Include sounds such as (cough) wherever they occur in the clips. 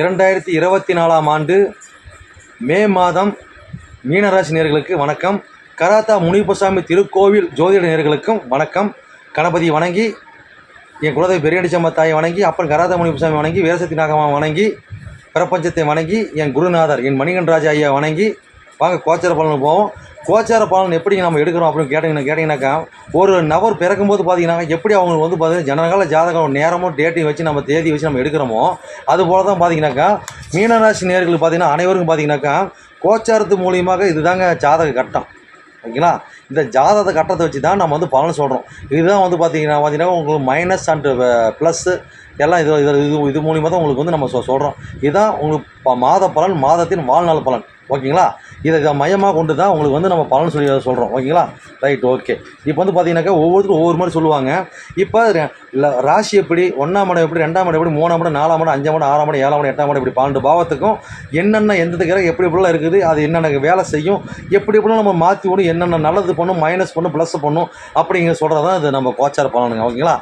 இரண்டாயிரத்தி இருபத்தி நாலாம் ஆண்டு மே மாதம் மீனராசி நேர்களுக்கு வணக்கம். கராத்தா முனிப்பசாமி திருக்கோவில் ஜோதிட நேர்களுக்கும் வணக்கம். கணபதி வணங்கி என் குலதெய்வ பெரியடிச்சம்ம தாயை வணங்கி அப்பன் கராத்தா முனிப்பசாமி வணங்கி வீரசக்தி நாகமா வணங்கி பிரபஞ்சத்தை வணங்கி என் குருநாதர் என் மணிகன் ராஜா ஐயா வணங்கி வாங்க கோச்சர பலன் போவோம். கோச்சார பலன் எப்படி நம்ம எடுக்கிறோம் அப்படின்னு கேட்டிங்கன்னா கேட்டிங்கனாக்கா ஒரு நபர் பிறக்கும்போது பார்த்தீங்கன்னா எப்படி அவங்க வந்து பார்த்தீங்கன்னா ஜனகால ஜாதகம் நேரமும் டேட்டையும் வச்சு நம்ம தேதி வச்சு நம்ம எடுக்கிறோமோ அது போல் தான் பார்த்தீங்கன்னாக்கா மீனராசி நேர்களுக்கு பார்த்தீங்கன்னா அனைவருக்கும் பார்த்தீங்கன்னாக்கா கோச்சாரத்து மூலியமாக இதுதாங்க ஜாதக கட்டம். ஓகேங்களா? இந்த ஜாதகத்தை கட்டத்தை வச்சு தான் நம்ம வந்து பலன் சொல்கிறோம் இதுதான் வந்து பார்த்தீங்கன்னா பார்த்தீங்கன்னா உங்களுக்கு மைனஸ் அண்ட் ப்ளஸ்ஸு எல்லாம் இது இது இது இது மூலியமாக தான் உங்களுக்கு வந்து நம்ம சொ சொல்கிறோம் இதுதான் உங்களுக்கு ப- மாத பலன் மாதத்தின் வாழ்நாள் பலன். ஓகேங்களா? இதை இதை மையமாக கொண்டு தான் உங்களுக்கு வந்து நம்ம பலன் சொல்லி சொல்கிறோம் ஓகேங்களா? ரைட் ஓகே இப்போ வந்து பார்த்தீங்கன்னாக்கா ஒவ்வொருத்தரும் ஒவ்வொரு மாதிரி சொல்லுவாங்க. இப்போ ராசி எப்படி ஒன்றாம் இடம் எப்படி ரெண்டாம் இடம் எப்படி மூணாம் இடம் நாலாம் இடம் அஞ்சாம் இடம் ஆறாம் இடம் ஏழாம் இடம் எட்டாம் இடம் இப்படி பன்னெண்டு பாவத்துக்கும் என்னென்ன எந்தெந்த கிரகம் எப்படி எப்படிலாம் இருக்குது அது என்னென்ன வேலை செய்யும் எப்படி எப்படிலாம் நம்ம மாற்றி விடும் என்னென்ன நல்லது பண்ணும் மைனஸ் பண்ணும் ப்ளஸ் பண்ணும் அப்படிங்கிற சொல்கிறது தான் இது நம்ம கோச்சார் பலனுங்க. ஓகேங்களா?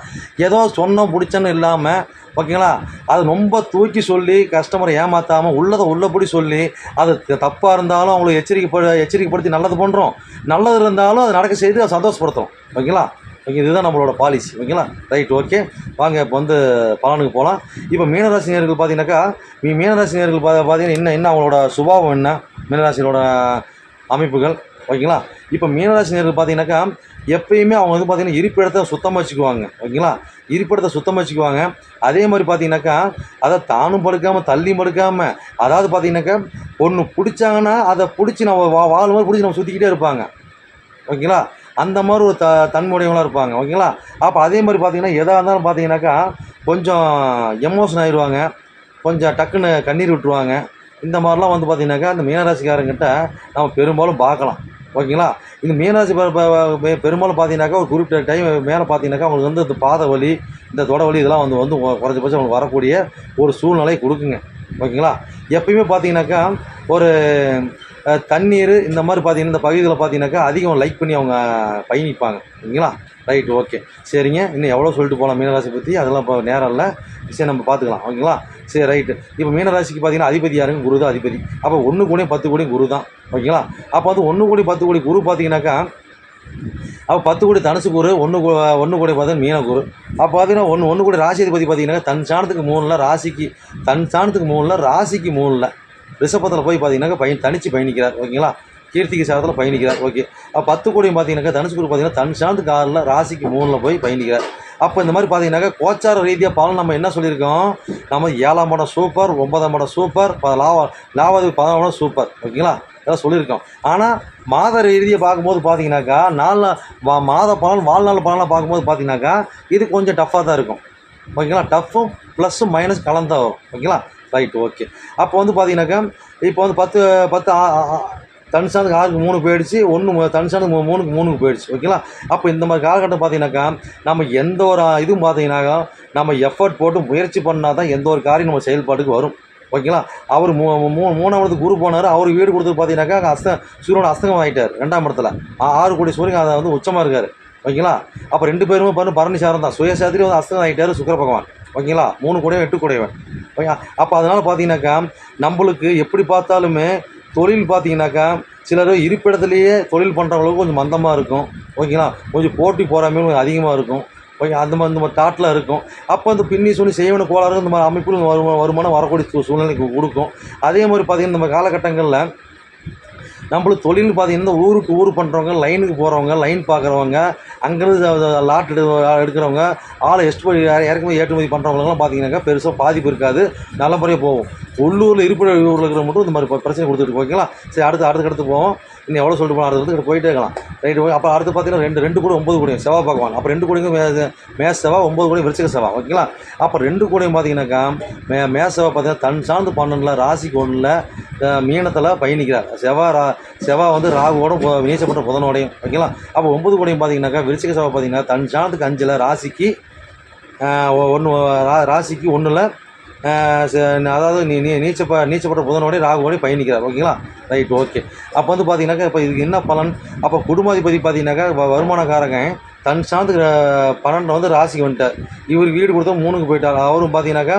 ஏதோ சொன்னோம் பிடிச்சன்னு இல்லாமல் ஓகேங்களா? அது ரொம்ப தூக்கி சொல்லி கஸ்டமரை ஏமாற்றாமல் உள்ளதை உள்ளபடி சொல்லி அது தப்பாக இருந்தாலும் அவங்களுக்கு எச்சரிக்கை எச்சரிக்கைப்படுத்தி நல்லது பண்ணுறோம் நல்லது இருந்தாலும் அது நடக்க செய்து அதை சந்தோஷப்படுத்தும் ஓகேங்களா? ஓகே இதுதான் நம்மளோட பாலிசி ஓகேங்களா? ரைட் ஓகே வாங்க இப்போ வந்து பலனுக்கு போகலாம் இப்போ மீனராசினியர்கள் பார்த்தீங்கன்னாக்கா மீ மீனராசி நேர்கள் பார்த்தீங்கன்னா என்ன என்ன அவங்களோட சுபாவம் என்ன? மீனராசினோட அமைப்புகள். ஓகேங்களா? இப்போ மீனராசினியர்கள் பார்த்தீங்கன்னாக்கா எப்பயுமே அவங்க வந்து பார்த்தீங்கன்னா இருப்பிடத்தை சுத்தமாக வச்சுக்குவாங்க. ஓகேங்களா? இருப்பிடத்தை சுத்தமாக வச்சுக்குவாங்க. அதே மாதிரி பார்த்தீங்கன்னாக்கா அதை தானும் படுக்காமல் தள்ளி படுக்காமல் அதாவது பார்த்தீங்கன்னாக்கா ஒன்று பிடிச்சாங்கன்னா அதை பிடிச்சி நம்ம வா வாழ் மாதிரி பிடிச்சி நம்ம சுற்றிக்கிட்டே இருப்பாங்க. ஓகேங்களா? அந்த மாதிரி ஒரு த தன்முடையவங்களாக இருப்பாங்க. ஓகேங்களா? அப்போ அதே மாதிரி பார்த்தீங்கன்னா எதாக இருந்தாலும் பார்த்தீங்கன்னாக்கா கொஞ்சம் எமோஷன் ஆயிடுவாங்க கொஞ்சம் டக்குன்னு கண்ணீர் விட்டுருவாங்க. இந்த மாதிரிலாம் வந்து பார்த்திங்கனாக்கா அந்த மீனராசிக்காரங்கிட்ட நம்ம பெரும்பாலும் பார்க்கலாம். ஓகேங்களா? இந்த மீனாட்சி பெரும்பாலும் பார்த்தீங்கன்னாக்கா ஒரு குறிப்பிட்ட டைம் மேலே பார்த்தீங்கன்னாக்கா அவங்களுக்கு வந்து இந்த பாத வலி இந்த தொட வலி இதெல்லாம் வந்து வந்து குறைஞ்சபட்சம் அவங்களுக்கு வரக்கூடிய ஒரு சூழ்நிலை கொடுக்குங்க. ஓகேங்களா? எப்பயுமே பார்த்தீங்கன்னாக்கா ஒரு தண்ணீர் இந்த மாதிரி பார்த்தீங்கன்னா இந்த பகுதியில் பார்த்தீங்கன்னாக்கா அதிகம் லைக் பண்ணி அவங்க பயணிப்பாங்க. ஓகேங்களா? ரைட் ஓகே சரிங்க. இன்னும் எவ்வளோ சொல்லிட்டு போகலாம் மீனராசி பற்றி அதெல்லாம் இப்போ நேரம் இல்லை. சரி நம்ம பார்த்துக்கலாம் ஓகேங்களா? சரி ரைட்டு இப்போ மீனராசிக்கு பார்த்தீங்கன்னா அதிபதி யாருங்க? குரு தான் அதிபதி. அப்போ ஒன்று கோடி பத்து கோடி குரு தான். ஓகேங்களா? அப்போ வந்து ஒன்று கோடி பத்து கோடி குரு பார்த்தீங்கன்னாக்கா அப்போ பத்து கோடி தனுசு குரு ஒன்று ஒன்று கோடி பார்த்தீங்கன்னா மீன குரு. அப்போ பார்த்தீங்கன்னா ஒன்று ஒன்று கோடி ராசி அதிபதி பார்த்தீங்கன்னா தன் சாணத்துக்கு மூணில் ராசிக்கு தன் சாணத்துக்கு மூணில் ராசிக்கு மூணில் ரிஷபத்தில் போய் பார்த்தீங்கன்னாக்கா பயன் தனித்து பயணிக்கிறார். ஓகேங்களா? கீர்த்திக்கு சாரத்தில் பயணிக்கிறார். ஓகே. அப்போ பத்து கோடியும் பார்த்தீங்கன்னாக்கா தனுசு குரு பார்த்தீங்கன்னா தன் சாணத்துக்கு ஆறில் ராசிக்கு மூணில் போய் பயணிக்கிறார். அப்போ இந்த மாதிரி பார்த்தீங்கன்னாக்கா கோச்சார ரீதியாக பலன் நம்ம என்ன சொல்லியிருக்கோம்? நம்ம ஏழாம் மடம் சூப்பர் ஒன்பதாம் மடம் சூப்பர் ப- லாவ லாவாதி பதினாம் இடம் சூப்பர் ஓகேங்களா? இதெல்லாம் சொல்லியிருக்கோம். ஆனால் மாத ரீதியாக பார்க்கும்போது பார்த்தீங்கன்னாக்கா நாலு மாத பலன் வாழ்நாள் பலன்லாம் பார்க்கும்போது பார்த்தீங்கன்னாக்கா இது கொஞ்சம் டஃப்பாக தான் இருக்கும். ஓகேங்களா? டஃப்பும் ப்ளஸ்ஸும் மைனஸ் கலந்தா வரும். ஓகேங்களா? ரைட் ஓகே அப்போ வந்து பார்த்தீங்கன்னாக்கா இப்போ வந்து பத்து பத்து தனுஷானுக்கு ஆறுக்கு மூணு போயிடுச்சு ஒன்று தனுஷானுக்கு மூணுக்கு மூணுக்கு போயிடுச்சு ஓகேங்களா அப்போ இந்த மாதிரி காலகட்டம் பார்த்தீங்கன்னாக்கா நம்ம எந்த ஒரு இதுவும் பார்த்தீங்கன்னாக்கா நம்ம எஃபர்ட் போட்டு முயற்சி பண்ணால் தான் எந்த ஒரு காரியம் நம்ம செயல்பாட்டுக்கு வரும் ஓகேங்களா அவர் மூ மூ மூணாவது குரு போனார் அவர் வீடு கொடுத்து பார்த்தீங்கன்னாக்கா அங்கே அஸ்த சூரியனோட அஸ்தகம் ஆகிட்டார் ரெண்டாம் இடத்துல. ஆறு கோடி சூரியன் அதை வந்து உச்சமாக இருக்கார் ஓகேங்களா அப்போ ரெண்டு பேருமே பாருங்க பரணிசாரம் தான். சுயசாத்திரி வந்து அஸ்தங்கம் ஆகிட்டார் சுக்கர பகவான் ஓகேங்களா மூணு கூடையும் எட்டு கூடையவன் ஓகே அப்போ அதனால் பார்த்தீங்கன்னாக்கா நம்மளுக்கு எப்படி பார்த்தாலுமே தொழில் பார்த்தீங்கன்னாக்கா சிலர் இருப்பிடத்துலேயே தொழில் பண்ணுறவங்களுக்கு கொஞ்சம் மந்தமாக இருக்கும். ஓகேங்களா? கொஞ்சம் போட்டி போகிறாமே கொஞ்சம் அதிகமாக இருக்கும். ஓகே அந்த மாதிரி இந்த மாதிரி தாட்டில் இருக்கும். அப்போ அந்த பின்னி சொல்லி செய்வன கோளாறு இந்த மாதிரி அமைப்புகள் வருமா வருமானம் வரக்கூடிய சூழ்நிலைக்கு கொடுக்கும். அதே மாதிரி பார்த்தீங்கன்னா நம்ம காலகட்டங்களில் நம்மளுக்கு தொழில் பார்த்தீங்கன்னா ஊருக்கு ஊர் பண்ணுறவங்க லைனுக்கு போகிறவங்க லைன் பார்க்குறவங்க அங்கேருந்து லாட் எடு எடுக்கிறவங்க ஆளை எஸ்டிமேட் இறக்குமதி ஏற்றுமதி பண்ணுறவங்களுக்குலாம் பார்த்தீங்கன்னாக்கா பெருசாக பாதிப்பு இருக்காது. நல்ல முறையாக போகும். உள்ளூரில் இருப்பிட ஊரில் இருக்கிற மட்டும் இந்த மாதிரி பிரச்சனை கொடுத்துட்டு ஓகேங்களா? சரி அடுத்து அடுத்து அடுத்து போவோம். இன்னும் எவ்வளோ சொல்லிட்டு போகலாம் அடுத்து அடுத்து போயிட்டே இருக்கலாம். ரைட்டு அப்போ அடுத்து பார்த்தீங்கன்னா ரெண்டு ரெண்டு கூட ஒம்பது கூடையும் செவ்வாய் பார்க்குவாங்க அப்போ ரெண்டு கூடையும் மே மேச செவ்வாய் ஒம்பது கூடையும் விருச்சிக செவ்வாய் ஓகேங்களா? அப்போ ரெண்டு கூடையும் பார்த்தீங்கன்னாக்கா மே மேச செவ்வாய் பார்த்தீங்கன்னா தன் சார்ந்து பன்னெண்டில் ராசிக்கு ஒன்றில் மீனத்தில் பயணிக்கிறார். செவ்வாய் ரா செவ்வாய் வந்து ராகுவோட விநேசப்பட்ட நீச்சப்பட்ட புதனோடையும் ஓகேங்களா? அப்போ ஒம்பது கூடையும் பார்த்தீங்கன்னாக்கா விருச்சிக செவ்வாய் பார்த்தீங்கன்னா தன் சாணத்துக்கு அஞ்சில் ராசிக்கு ஒன்று ரா ராசிக்கு ஒன்றில் அதாவது நீ நீ நீச்சப்ப நீச்சப்பட்ட புதனோடய ராகுவோடய பயணிக்கிறார். ஓகேங்களா? Right okay. அப்போ வந்து பார்த்தீங்கன்னாக்கா இப்போ இதுக்கு என்ன பலன்? அப்போ குடும்பாதிபதி பார்த்தீங்கன்னாக்கா வருமானக்காரங்க தன் சார்ந்து பன்னெண்டு வந்து ராசிக்கு வந்துட்டார். இவர் வீடு கொடுத்தா மூணுக்கு போயிட்டார். அவரும் பார்த்தீங்கன்னாக்கா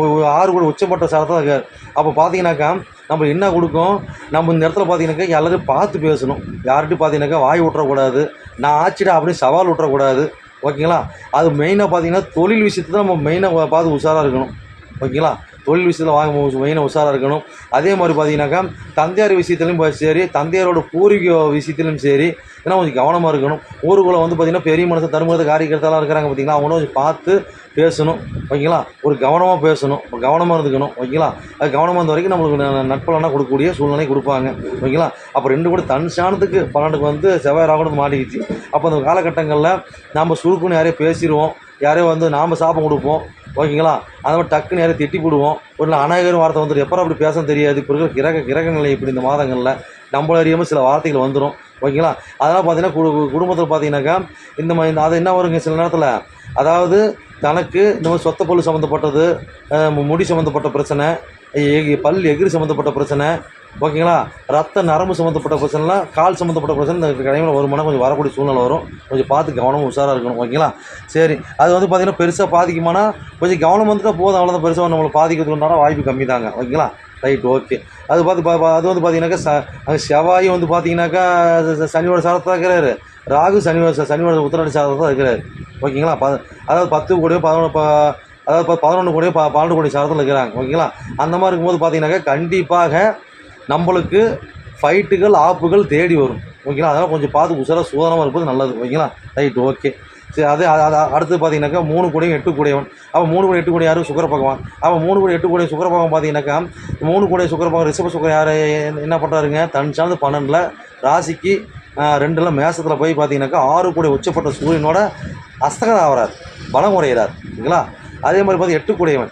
ஒரு ஆறு கூட உச்சப்பட்ட சாரத்தில் இருக்கார். அப்போ பார்த்தீங்கன்னாக்கா நம்ம என்ன கொடுக்கும்? நம்ம இந்த இடத்துல பார்த்தீங்கன்னாக்கா எல்லாரும் பார்த்து பேசணும். யார்கிட்டையும் பார்த்தீங்கன்னாக்கா வாய் விட்டுறக்கூடாது நான் ஆச்சிடா அப்படின்னு சவால் விட்டுறக்கூடாது ஓகேங்களா? அது மெயினாக பார்த்தீங்கன்னா தொழில் விஷயத்தை தான் நம்ம மெயினாக பார்த்து உஷாராக இருக்கணும். ஓகேங்களா? தொழில் விஷயத்தில் வாங்க மெயினாக உஷாராக இருக்கணும். அதே மாதிரி பார்த்தீங்கன்னாக்கா தந்தையார் விஷயத்துலையும் சரி தந்தையாரோட பூர்வீக விஷயத்துலையும் சரி ஏன்னா கொஞ்சம் கவனமாக இருக்கணும். ஊருக்குள்ளே வந்து பார்த்தீங்கன்னா பெரிய மனுஷன் தருமத காரியக்கர்த்தாலாம் இருக்கிறாங்க பார்த்தீங்களா அவங்களும் கொஞ்சம் பார்த்து பேசணும். ஓகேங்களா? ஒரு கவனமாக பேசணும். ஒரு கவனமாக இருந்துக்கணும். ஓகேங்களா? அது கவனமாக இருந்த வரைக்கும் நம்மளுக்கு ந- நட்பலனா கொடுக்கக்கூடிய சூழ்நிலை கொடுப்பாங்க. ஓகேங்களா? அப்போ ரெண்டு கூட தன் சாணத்துக்கு பன்னெண்டுக்கு வந்து செவ்வாய் ராகுனது மாட்டிக்கிச்சு. அப்போ அந்த காலகட்டங்களில் நம்ம சுருக்குன்னு யாரையும் பேசிடுவோம் யாரையோ வந்து நாம் சாபம் கொடுப்போம். ஓகேங்களா? அதை மாதிரி டக்குன்னு யாரையும் திட்டி போடுவோம். ஒரு அநாயகர் வார்த்தை வந்துட்டு எப்போ அப்படி பேச தெரியாது. இப்போ இருக்கிற கிரக கிரக நிலை இப்படி இந்த மாதங்களில் நம்மள அறியாமல் சில வார்த்தைகள் வந்துடும் ஓகேங்களா? அதெல்லாம் பார்த்தீங்கன்னா குடும்பத்தில் பார்த்தீங்கன்னாக்கா இந்த மாதிரி அது என்ன வருங்க சில நேரத்தில்? அதாவது தனக்கு இந்த மாதிரி சொத்த பல்லு சம்மந்தப்பட்டது முடி சம்மந்தப்பட்ட பிரச்சனை எ- பல் எகிரி சம்மந்தப்பட்ட பிரச்சனை ஓகேங்களா? ரத்த நரம்பு சம்மந்தப்பட்ட பிரச்சனைலாம் கால் சம்மந்தப்பட்ட பிரச்சனை இந்த டைமில் வருமானம் கொஞ்சம் வரக்கூடிய சூழ்நிலை வரும். கொஞ்சம் பார்த்து கவனமும் உஷாராக இருக்கணும் ஓகேங்களா? சரி. அது வந்து பார்த்திங்கன்னா பெருசாக பாதிக்குமானா கொஞ்சம் கவனம் வந்துட்டால் போதும் அவ்வளோதான் பெருசாக நம்மளை பாதிக்கிறதுக்கு வாய்ப்பு கம்மி தாங்க ஓகேங்களா? ரைட் ஓகே அது பார்த்து பா- பா- அது வந்து பார்த்தீங்கன்னாக்கா ச அங்கே செவ்வாய் வந்து பார்த்தீங்கன்னாக்கா சனியோட சாரத்தான் இருக்கிறாரு. ராகு சனியோட சனியோட உத்தரடி சாரத்தான் இருக்கிறாரு ஓகேங்களா? ப அதாவது பத்து கோடியோ பதினொன்று ப அதாவது பதினொன்று கோடியோ ப பன்னெண்டு கோடி சாரத்தில் இருக்கிறாங்க ஓகேங்களா? அந்த மாதிரி இருக்கும்போது பார்த்தீங்கன்னாக்கா கண்டிப்பாக நம்மளுக்கு ஃபைட்டுகள் ஆப்புகள் தேடி வரும். ஓகேங்களா? அதெல்லாம் கொஞ்சம் பார்த்து உசராக சூதனமாக இருப்பது நல்லது. ஓகேங்களா? ரைட் ஓகே சரி அது அது- அடுத்து பார்த்தீங்கன்னாக்கா மூணு கூடையும் எட்டு கூடையவன். அப்போ மூணு கூட எட்டு கூட யாரும் சுக்கர பகவான். அப்போ மூணு கூட எட்டு கோடி சுக்கர பகவான் பார்த்தீங்கன்னாக்கா மூணு கூட சுக்கர பகவான் ரிஷப சுக்கர யார்? என்ன பண்ணுறாருங்க தன் சார்ந்து பன்னெண்டில் ராசிக்கு ரெண்டில் ரெண்டுல மேசத்தில் போய் பார்த்தீங்கன்னாக்கா ஆறு கூட உச்சப்பட்ட சூரியனோட அஸ்தகர் ஆகிறார் பலம் குறையிறார் ஓகேங்களா? அதே மாதிரி பார்த்து எட்டு கூடையவன்.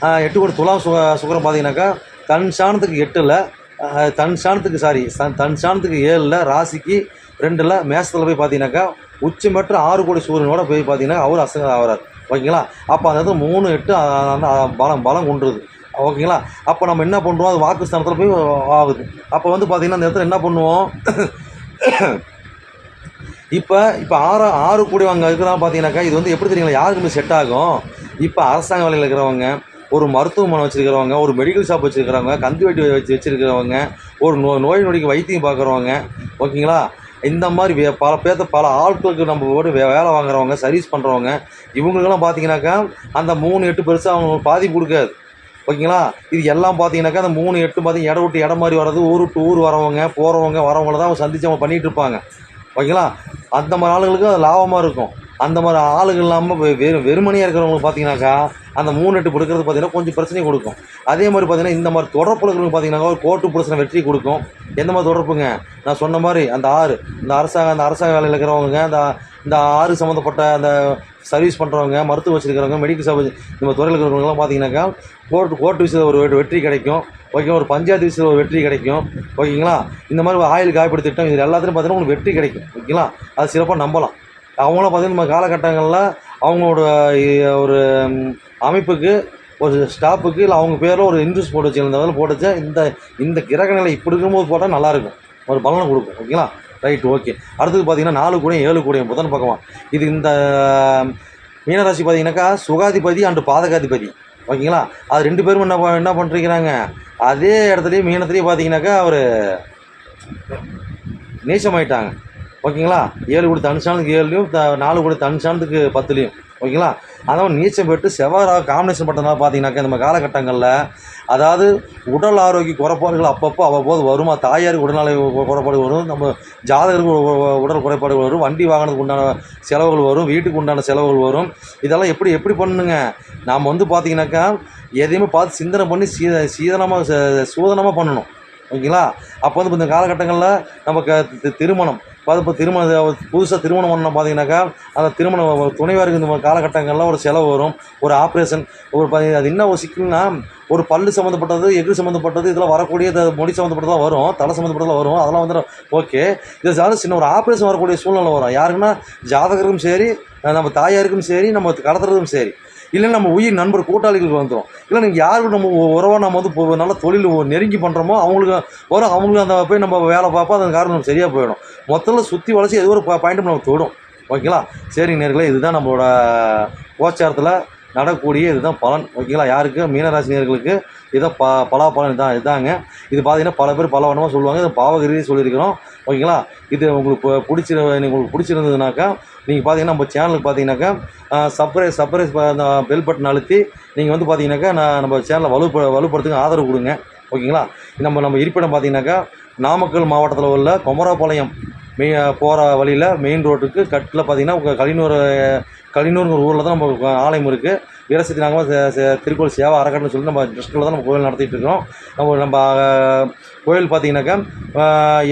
எட்டு கூட துலாம் சுக சுகரம் பார்த்தீங்கன்னாக்கா தன் சாணத்துக்கு எட்டில் தன் சாணத்துக்கு சாரி தன் சாணத்துக்கு ஏழில் ராசிக்கு ரெண்டில் மேசத்தில் போய் பார்த்தீங்கன்னாக்கா உச்சமற்ற ஆறு கோடி சூரியனோட போய் பார்த்தீங்கன்னா அவர் அசங்க ஆகிறார் ஓகேங்களா? அப்போ அந்த இடத்துல மூணு எட்டு அந்த பலம் பலம் கொண்டுருது. ஓகேங்களா? அப்போ நம்ம என்ன பண்ணுறோம் அது வாக்கு ஸ்தானத்தில் போய் ஆகுது. அப்போ வந்து பார்த்தீங்கன்னா அந்த இடத்துல என்ன பண்ணுவோம்? (coughs) இப்போ இப்போ ஆறு ஆறு கோடி அங்கே இருக்கிறாங்க பார்த்தீங்கன்னாக்கா இது வந்து எப்படி தெரியுங்களா? யாருக்குமே செட் ஆகும்? இப்போ அரசாங்க வேலையில் இருக்கிறவங்க ஒரு மருத்துவமனை வச்சுருக்கிறவங்க ஒரு மெடிக்கல் ஷாப் வச்சுருக்கிறவங்க கந்து வெட்டி வச்சு வச்சுருக்கிறவங்க ஒரு நோ நோய் நொடிக்கு வைத்தியம் பார்க்குறவங்க ஓகேங்களா? இந்த மாதிரி வே பல பேர்த்த பல ஆட்களுக்கு நம்ம போட்டு வே வேலை வாங்குறவங்க சர்வீஸ் பண்ணுறவங்க இவங்களுக்கெல்லாம் பார்த்தீங்கன்னாக்கா அந்த மூணு எட்டு பெருசாக அவங்களுக்கு பாதிப்பு கொடுக்காது. ஓகேங்களா? இது எல்லாம் பார்த்தீங்கன்னாக்கா அந்த மூணு எட்டு பார்த்தீங்கன்னா இடம் விட்டு இடம் மாதிரி வர்றது ஊர் விட்டு ஊர் வரவங்க போகிறவங்க வரவங்கள தான் அவங்க சந்தித்து அவங்க பண்ணிகிட்டு இருப்பாங்க. ஓகேங்களா? அந்த மாதிரி ஆளுங்களுக்கு அது லாபமாக இருக்கும். அந்த மாதிரி ஆளுகள் இல்லாமல் வெறும் வெறுமனையாக இருக்கிறவங்களுக்கு பார்த்தீங்கன்னாக்கா அந்த மூணு எட்டு கொடுக்கறது பார்த்தீங்கன்னா கொஞ்சம் பிரச்சனையை கொடுக்கும். அதே மாதிரி பார்த்தீங்கன்னா இந்த மாதிரி தொடர்பு இருக்கிறவங்க பார்த்தீங்கன்னா ஒரு கோர்ட்டு பிரச்சனை வெற்றி கொடுக்கும். எந்த மாதிரி தொடர்புங்க? நான் சொன்ன மாதிரி அந்த ஆறு இந்த அரசாங்க அந்த அரசாங்க வேலையில் இருக்கிறவங்க அந்த இந்த ஆறு சம்மந்தப்பட்ட அந்த சர்வீஸ் பண்ணுறவங்க மருத்துவ வச்சுருக்கிறவங்க மெடிக்கல் சர்வீஸ் இந்த மாதிரி துறையில் இருக்கிறவங்கலாம் பார்த்தீங்கன்னாக்கா கோர்ட்டு கோர்ட்டு விஷயத்தில் ஒரு வெற்றி கிடைக்கும். ஓகே ஒரு பஞ்சாயத்து விஷயத்தில் ஒரு வெற்றி கிடைக்கும். ஓகேங்களா இந்த மாதிரி ஆயில் காப்பீடு திட்டம் இது எல்லாத்துலையும் பார்த்தீங்கன்னா உங்களுக்கு வெற்றி கிடைக்கும். ஓகேங்களா அது சிறப்பாக நம்பலாம். அவங்களும் பார்த்திங்கன்னா நம்ம காலகட்டங்களில் அவங்களோட ஒரு அமைப்புக்கு ஒரு ஸ்டாப்புக்கு இல்லை அவங்க பேரில் ஒரு இன்ட்ரெஸ்ட் போட்டு வச்சுருந்ததில் போட்டு வச்சா இந்த இந்த கிரக நிலை இப்படி இருக்கும்போது போட்டால் நல்லாயிருக்கும் ஒரு பலனை கொடுக்கும். ஓகேங்களா? Right okay. அடுத்தது பார்த்தீங்கன்னா நாலு கூடையும் ஏழு கூடையும் புதன் பக்கமாக இது இந்த மீனராசி பார்த்தீங்கன்னாக்கா சுகாதிபதி அண்டு பாதகாதிபதி. ஓகேங்களா? அது ரெண்டு பேரும் என்ன என்ன பண்ணிருக்கிறாங்க அதே இடத்துலையும் மீனத்துலேயும் பார்த்தீங்கன்னாக்கா அவர் நீச்சமாயிட்டாங்க. ஓகேங்களா? ஏழு கொடுத்த தனுஷானுக்கு ஏழுலையும் த- நாலு கொடுத்த தனுஷானத்துக்கு பத்துலேயும். ஓகேங்களா? அதான் நீச்சம் பெற்று செவ்வாறாக காம்பினேஷன் பண்ணதுனால பார்த்தீங்கன்னாக்கா நம்ம காலகட்டங்களில் அதாவது உடல் ஆரோக்கிய குறைபாடுகள் அப்பப்போ அவ்வப்போது வருமா? தாயாருக்கு உடல்நிலை குறைபாடு வரும் நம்ம ஜாதகருக்கு உடல் குறைபாடு வரும் வண்டி வாகனத்துக்கு உண்டான செலவுகள் வரும் வீட்டுக்கு உண்டான செலவுகள் வரும். இதெல்லாம் எப்படி எப்படி பண்ணுங்க? நாம் வந்து பார்த்தீங்கன்னாக்கா எதையுமே பார்த்து சிந்தனை பண்ணி சீ சீதனமாக சூதனமாக பண்ணணும். ஓகேங்களா? அப்போ வந்து இந்த காலகட்டங்களில் நம்ம க திருமணம். இப்போ இப்போ திருமணம் புதுசாக திருமணம் பண்ணோம் பார்த்தீங்கன்னாக்கா அந்த திருமணம் துணைவாருக்கு இந்த காலகட்டங்கள்லாம் காலகட்டங்களில் ஒரு செலவு வரும் ஒரு ஆப்ரேஷன் ஒரு அது என்ன ஒரு சிக்கல்னா ஒரு பல்லு சம்மந்தப்பட்டது எஃகு சம்மந்தப்பட்டது இதெல்லாம் வரக்கூடிய இந்த முடி சம்மந்தப்பட்டதாக வரும் தலை சம்மந்தப்பட்டதாக வரும் அதெல்லாம் வந்து ஓகே இது ஜாதகம் சின்ன ஒரு ஆப்ரேஷன் வரக்கூடிய சூழ்நிலை வரும். யாருக்குன்னா ஜாதகருக்கும் சரி நம்ம தாயாருக்கும் சரி நம்ம கடத்துறதும் சரி. இல்லை நம்ம உயிர் நண்பர் கூட்டாளிகளுக்கு வந்துடும் இல்லை நீங்கள் யாருக்கு நம்ம உறவாக நம்ம வந்து நல்லா நல்ல தொழில் நெருங்கி பண்ணுறோமோ அவங்களுக்கு வரும் அவங்களுக்கு அந்த போய் நம்ம வேலை பார்ப்போம் அதன் காரணம் நம்ம சரியாக போயிடும். மொத்தத்தில் சுற்றி வளர்ச்சி ஏதோ ஒரு பாயிண்ட் நம்ம தொடும். ஓகேங்களா? சரிங்க நேர்களே இதுதான் நம்மளோட கோச்சாரத்தில் நடக்கூடிய இதுதான் பலன். ஓகேங்களா? யாருக்கு? மீனராசினியர்களுக்கு இதான் ப பலாப்பலன் இதான் இதாங்க. இது பார்த்தீங்கன்னா பல பேர் பல வண்ணமாக சொல்லுவாங்க. இது பாவகிரி சொல்லியிருக்கிறோம். ஓகேங்களா? இது உங்களுக்கு இப்போ பிடிச்சிரு உங்களுக்கு பிடிச்சிருந்ததுனாக்கா நீங்கள் பார்த்தீங்கன்னா நம்ம சேனலுக்கு பார்த்தீங்கன்னாக்கா சப்ரைஸ் சப்ரைஸ் பெல் பட்டன் அழுத்தி நீங்கள் வந்து பார்த்தீங்கன்னாக்கா நான் நம்ம சேனலை வலுப்ப வலுப்படுத்துக்கு ஆதரவு கொடுங்க. ஓகேங்களா? நம்ம நம்ம இருப்பிடம் பார்த்தீங்கன்னாக்கா நாமக்கல் மாவட்டத்தில் உள்ள குமராபாளையம் மெய் போகிற வழியில் மெயின் ரோட்டுக்கு கட்டில் பார்த்தீங்கன்னா உங்கள் கலினூர் கலினூருங்கிற ஊரில் தான் நம்ம ஆலயம் இருக்குது வீரசக்தி நாங்கள் திருக்கோள் சேவா அறக்கட்டளைன்னு சொல்லி நம்ம ட்ரஸ்ட்டில் தான் நம்ம கோயில் நடத்திட்டு இருக்கோம். நம்ம நம்ம கோயில் பார்த்தீங்கன்னாக்கா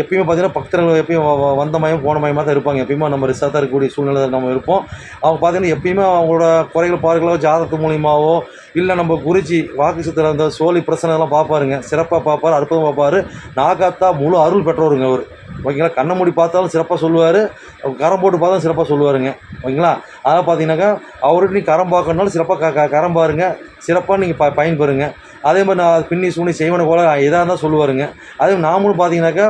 எப்பயுமே பார்த்தீங்கன்னா பக்தர்கள் எப்பயும் வ- வந்த மயம் போன மயமாக தான் இருப்பாங்க. எப்பயுமே நம்ம ரிசார்ட்டாக இருக்கக்கூடிய சூழ்நிலை நம்ம இருப்போம். அவங்க பார்த்தீங்கன்னா எப்பயுமே அவங்களோட குறைகள் பாருங்களோ ஜாதகத்து மூலியமாவோ இல்லை நம்ம குருஜி வாக்கு சித்திர அந்த சோழி பிரச்சனைலாம் பார்ப்பாருங்க. சிறப்பாக பார்ப்பார் அற்புதம் பார்ப்பார். நாகாத்தா முழு அருள் பெற்றோருங்க அவர். ஓகேங்களா? கண்ணை மூடி பார்த்தாலும் சிறப்பாக சொல்லுவார். கரம் போட்டு பார்த்தாலும் சிறப்பாக சொல்லுவாருங்க. ஓகேங்களா? அதாவது பார்த்தீங்கன்னாக்கா அவர்கிட்ட நீ கரம் பார்க்கணுனாலும் சிறப்பாக க கரம் பாருங்க. சிறப்பாக நீங்கள் ப பயன்பெறுங்க. அதே மாதிரி நான் பின்னி சூனி செய்வன போல எதாக இருந்தால் சொல்லுவாருங்க. அதே மாதிரி நாமளும் பார்த்தீங்கன்னாக்கா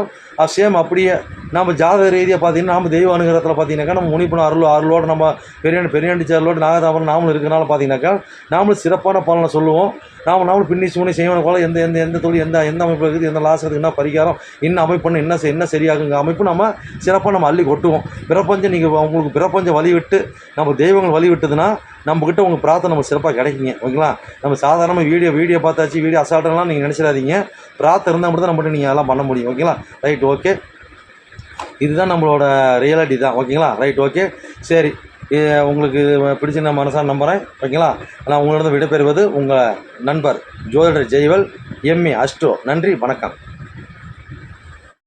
சேம் அப்படியே நம்ம ஜாதக ரீதியாக பார்த்தீங்கன்னா நம்ம தெய்வ அனுகிரகத்தில் பார்த்தீங்கன்னாக்கா நம்ம முனிப்பன அருள் அருளோடு நம்ம பெரிய பெரியாண்டி சேர்லோடு நாகதாபுரம் நாமளும் இருக்கிறனால பார்த்தீங்கன்னாக்கா நாமளும் சிறப்பான பலனை சொல்லுவோம். நாம நாமளும் பின்னி சூனி செய்வன போல எந்த எந்த எந்த தொழில் எந்த எந்த அமைப்பு இருக்குது எந்த லாசத்துக்கு என்ன பரிகாரம் என்ன அமைப்புன்னு என்ன என்ன சரியாகுங்க அமைப்பு நம்ம சிறப்பாக நம்ம அள்ளி கொட்டுவோம். பிரபஞ்சம் நீங்கள் உங்களுக்கு பிரபஞ்சம் வழி விட்டு நம்ம தெய்வங்கள் வழி விட்டுதுன்னா நம்மக்கிட்ட உங்கள் பிரார்த்தனை நம்ம சிறப்பாக கிடைக்குங்க. ஓகேங்களா? நம்ம சாதாரணமாக வீடியோ வீடியோ பார்த்தாச்சு வீடியோ அசால்ட்டெல்லாம் நீங்கள் நினச்சிடாதீங்க. பிரார்த்தனை இருந்தால் மட்டும் தான் நம்மகிட்ட நீங்கள் எல்லாம் பண்ண முடியும். ஓகேங்களா? ரைட் ஓகே இதுதான் நம்மளோட ரியாலிட்டி தான். ஓகேங்களா ரைட் ஓகே சரி. உங்களுக்கு பிடிச்ச நான் மனசாக நம்புகிறேன் ஓகேங்களா நான் உங்களிடம் விடைபெறுவது உங்கள் நண்பர் ஜோதிடர் ஜெய்வல் எம்ஏ அஷ்டோ நன்றி வணக்கம்.